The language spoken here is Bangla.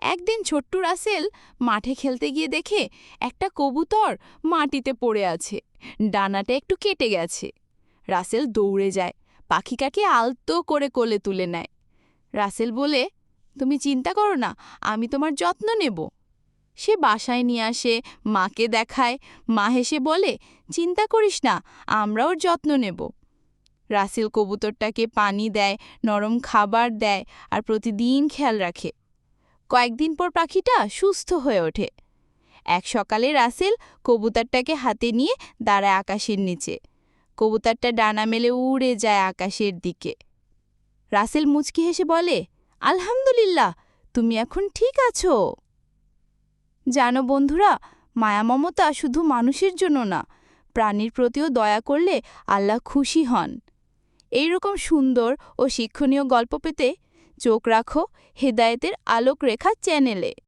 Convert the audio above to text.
একদিন ছোট্ট রাসেল মাঠে খেলতে গিয়ে দেখে একটা কবুতর মাটিতে পড়ে আছে। ডানাটা একটু কেটে গেছে। রাসেল দৌড়ে যায়, পাখিটাকে আলতো করে কোলে তুলে নেয়। রাসেল বলে, তুমি চিন্তা করো না, আমি তোমার যত্ন নেব। সে বাসায় নিয়ে আসে, মাকে দেখায়। মা হেসে বলে, চিন্তা করিস না, আমরা ওর যত্ন নেব। রাসেল কবুতরটাকে পানি দেয়, নরম খাবার দেয় আর প্রতিদিন খেয়াল রাখে। কয়েকদিন পর পাখিটা সুস্থ হয়ে ওঠে। এক সকালে রাসেল কবুতরটাকে হাতে নিয়ে দাঁড়ায় আকাশের নিচে। কবুতরটা ডানা মেলে উড়ে যায় আকাশের দিকে। রাসেল মুচকি হেসে বলে, আলহামদুলিল্লাহ, তুমি এখন ঠিক আছো। জানো বন্ধুরা, মায়া মমতা শুধু মানুষের জন্য না, প্রাণীর প্রতিও দয়া করলে আল্লাহ খুশি হন। এই রকম সুন্দর ও শিক্ষণীয় গল্প পেতে চোখ রাখো হেদায়েতের আলোক রেখা চ্যানেলে